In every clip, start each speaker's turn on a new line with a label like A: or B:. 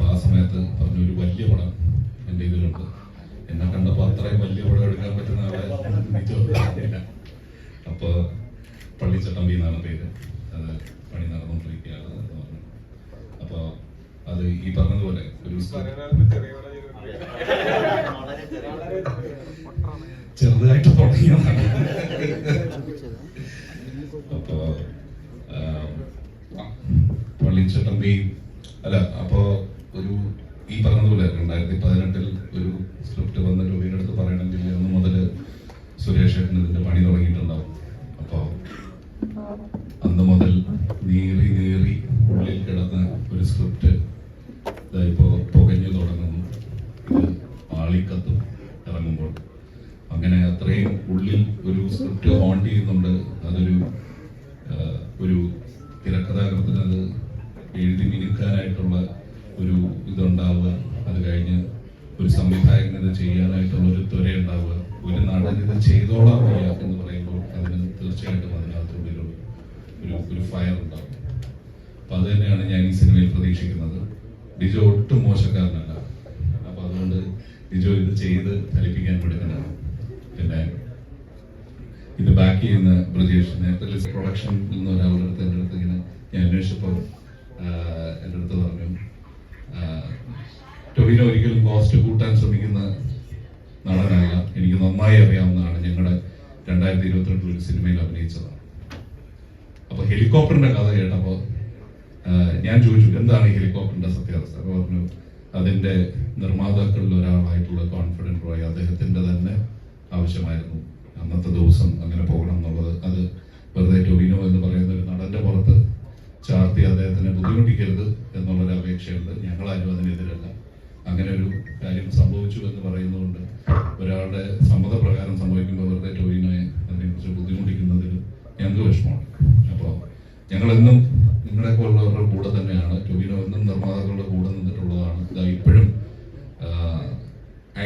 A: അപ്പൊ ആ സമയത്ത് പറഞ്ഞു ഒരു വലിയ പടം എന്റെ ഇതിലുണ്ട്. എന്നെ കണ്ടപ്പോൾ അത്രയും വലിയ പടം എടുക്കാൻ പറ്റുന്ന ആളെ അപ്പൊ അപ്പോൾ പള്ളിച്ചട്ടമ്പി എന്നാണ് പേര്. അത് പണി നടന്നുകൊണ്ടിരിക്കുകയാണ് എന്ന് പറഞ്ഞു. അപ്പോൾ അത് ഈ പറഞ്ഞതുപോലെ ഒരു ചെറുതായിട്ട് തുടങ്ങിയതാണ്. അപ്പോ പള്ളിച്ചട്ടമ്പി അല്ല അപ്പോ ഒരു ഈ പറഞ്ഞതുപോലെ രണ്ടായിരത്തി പതിനെട്ടിൽ ഒരു സ്ക്രിപ്റ്റ് വന്ന രൂപയുടെ അടുത്ത് പറയണമെങ്കിൽ അന്ന് മുതൽ സുരേഷ് ഏട്ടൻ ഇതിന്റെ പണി തുടങ്ങിയിട്ടുണ്ടാവും. അപ്പോ അന്ന് മുതൽ നീറി നീറി ഉള്ളിൽ കിടന്ന ഒരു സ്ക്രിപ്റ്റ് ഇപ്പോ പുകഞ്ഞു തുടങ്ങുന്നു. ആളിക്കത്തും ഇറങ്ങുമ്പോൾ. അങ്ങനെ അത്രയും ഉള്ളിൽ ഒരു സ്ക്രിപ്റ്റ് ഓൺ ചെയ്യുന്നുണ്ട്. അതൊരു ഒരു തിരക്കഥാകൃത്തിന് അത് എഴുതി മിനുക്കാനായിട്ടുള്ള ചെയ്തോളാം വയ്യ എന്ന് പറയുമ്പോൾ അതിന് തീർച്ചയായിട്ടും അതിനകത്തുള്ളിലൊരു ഒരു ഒരു ഫയർ ഉണ്ടാകും അപ്പൊ അത് തന്നെയാണ് ഞാൻ ഈ സിനിമയിൽ പ്രതീക്ഷിക്കുന്നത്. ഡിജോ ഒട്ടും മോശക്കാരനല്ല. അപ്പൊ അതുകൊണ്ട് ഡിജോ ഇത് ചെയ്ത് ഫലിപ്പിക്കാൻ പഠിക്കണം പിന്നെ ഇത് ബാക്ക് ചെയ്യുന്ന ബ്രജേഷ്. നേരത്തെ പ്രൊഡക്ഷൻ എന്ന് ഒരാളുടെ അടുത്ത് എന്റെ അടുത്ത് ഇങ്ങനെ ഞാൻ അന്വേഷിച്ചപ്പോൾ എന്റെ അടുത്ത് പറഞ്ഞു ടൊവിനോ ഒരിക്കലും കോസ്റ്റ് കൂട്ടാൻ ശ്രമിക്കുന്ന നടനല്ല എനിക്ക് നന്നായി അറിയാവുന്നതാണ് ഞങ്ങളുടെ രണ്ടായിരത്തി ഇരുപത്തിരണ്ടിൽ ഒരു സിനിമയിൽ അഭിനയിച്ചതാണ് അപ്പോൾ ഹെലികോപ്റ്ററിന്റെ കഥ കേട്ടപ്പോൾ ഞാൻ ചോദിച്ചു എന്താണ് ഈ ഹെലികോപ്റ്ററിന്റെ സത്യാവസ്ഥ? അപ്പൊ പറഞ്ഞു അതിന്റെ നിർമ്മാതാക്കളിൽ ഒരാളായിട്ടുള്ള കോൺഫിഡന്റ് റോയ് അദ്ദേഹത്തിന്റെ തന്നെ ആവശ്യമായിരുന്നു. അന്നത്തെ ദിവസം അങ്ങനെ പോകണം എന്നുള്ളത്. അത് വെറുതെ ടൊവിനോ എന്ന് പറയുന്ന ഒരു നടന്റെ പുറത്ത് ചാർത്തി അദ്ദേഹത്തിനെ ബുദ്ധിമുട്ടിക്കരുത് എന്നുള്ളൊരു അപേക്ഷയുണ്ട് ഞങ്ങളാരും അതിനെതിരല്ല. അങ്ങനെ ഒരു കാര്യം സംഭവിച്ചു എന്ന് പറയുന്നതുകൊണ്ട് ഒരാളുടെ സമ്മതപ്രകാരം സംഭവിക്കുമ്പോൾ വെറുതെ ടൊവിനോയെ അതിനെക്കുറിച്ച് ബുദ്ധിമുട്ടിക്കുന്നതിൽ ഞങ്ങൾക്ക് വിഷമമാണ്. അപ്പോൾ ഞങ്ങളെന്നും നിങ്ങളെ പോലുള്ളവരുടെ കൂടെ തന്നെയാണ്. ടോയിനോ എന്നും നിർമ്മാതാക്കളുടെ കൂടെ നിന്നിട്ടുള്ളതാണ്. ഇതാ ഇപ്പോഴും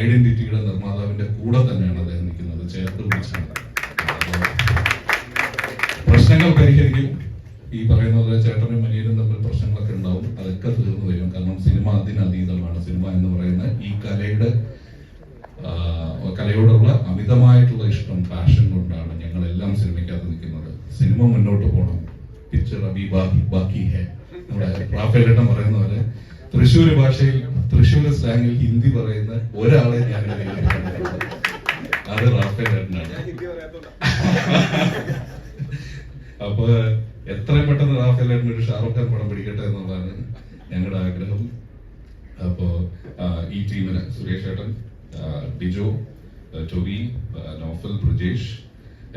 A: ഐഡന്റിറ്റിയുടെ നിർമ്മാതാവിന്റെ കൂടെ തന്നെയാണ് അദ്ദേഹം നിൽക്കുന്നത്. ചേർത്ത് പിടിച്ചാണ്. പ്രശ്നങ്ങൾ പരിഹരിക്കും. ഈ പറയുന്ന ചേട്ടനും മനിയനും തമ്മിൽ പ്രശ്നങ്ങളൊക്കെ ഉണ്ടാവും. അതൊക്കെ തീർന്നു വരും. കാരണം സിനിമ അതിനതീതമാണ്. സിനിമ എന്ന് പറയുന്ന ഈ കലയുടെ കലയോടുള്ള അമിതമായിട്ടുള്ള ഇഷ്ടം പാഷൻ കൊണ്ടാണ് ഞങ്ങൾ എല്ലാം സിനിമയ്ക്കകത്ത് നിൽക്കുന്നത്. സിനിമ മുന്നോട്ട് പോകണം. പിക്ചർ അബി ബാക്കി ബാക്കി ഹേ. നമ്മുടെ റാഫേലേട്ടൻ പറയുന്ന പോലെ തൃശ്ശൂർ ഭാഷയിൽ തൃശ്ശൂർ സ്ലാങ്ങിൽ ഹിന്ദി പറയുന്ന ഒരാളെ ഞാൻ. അത് റാഫേലേട്ടനാണ്. അപ്പൊ എത്രയും പെട്ടെന്ന് റാഫേലേട്ടൻ ഒരു ഷാറുഖ് ഖാൻ പടം പിടിക്കട്ടെ എന്നുള്ളതാണ് ഞങ്ങളുടെ ആഗ്രഹം. അപ്പോ ഈ ടീമിന് സുരേഷ് ഏട്ടൻ ബിജോ ടൊവി നോഫൽ ബ്രിജേഷ്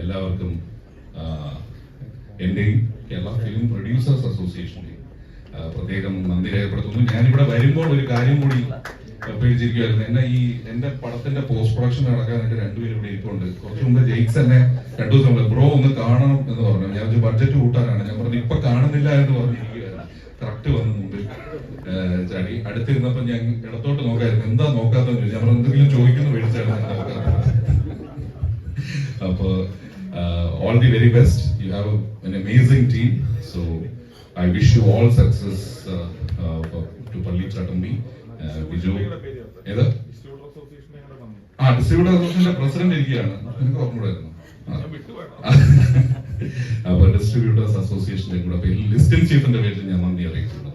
A: എല്ലാവർക്കും എന്റെയും കേരള ഫിലിം പ്രൊഡ്യൂസേഴ്സ് അസോസിയേഷന്റെയും പ്രത്യേകം നന്ദി രേഖപ്പെടുത്തുന്നു. ഞാനിവിടെ വരുമ്പോൾ ഒരു കാര്യം കൂടി പേടിച്ചിരിക്കുമായിരുന്നു എന്നെ ഈ എന്റെ പടത്തിന്റെ പോസ്റ്റ് പ്രൊഡക്ഷൻ നടക്കാനായിട്ട് രണ്ടുപേരും ഇവിടെ ഇരിപ്പുണ്ട്. കുറച്ചു മുമ്പ് ജെയ്ക്സ് എന്നെ രണ്ടു ദിവസം ബ്രോ ഒന്ന് കാണണം എന്ന് പറഞ്ഞു. ഞാൻ ബഡ്ജറ്റ് കൂട്ടാനാണ്. ഞാൻ പറഞ്ഞു ഇപ്പൊ കാണുന്നില്ല എന്ന് പറഞ്ഞിരിക്കുകയായിരുന്നു. കറക്റ്റ് വന്ന് മുമ്പിൽ. ചാടി. അടുത്തിരുന്നപ്പോ ഞാൻ ഇടത്തോട്ട് നോക്കായിരുന്നു. എന്താ നോക്കാത്തെന്ന് ചോദിച്ചു. നമ്മൾ എന്തെങ്കിലും ചോദിക്കുന്നു മേടിച്ചാണ്. അപ്പോ all the very best you have an amazing team so I wish you all success to Palli Chattambi Biju ഏത്? ആ ഡിസ്ട്രിബ്യൂട്ടർ അസോസിയേഷന്റെ പ്രസിഡന്റ് ഇരിക്കുകയാണ്. എനിക്ക് ഓർമ്മയുണ്ടായിരുന്നു അപ്പൊ ഡിസ്ട്രിബ്യൂട്ടേഴ്സ് അസോസിയേഷന്റെ കൂടെ ലിസ്റ്റിൽ ചീഫിന്റെ പേരിൽ ഞാൻ നന്ദി അറിയിക്കുന്നു.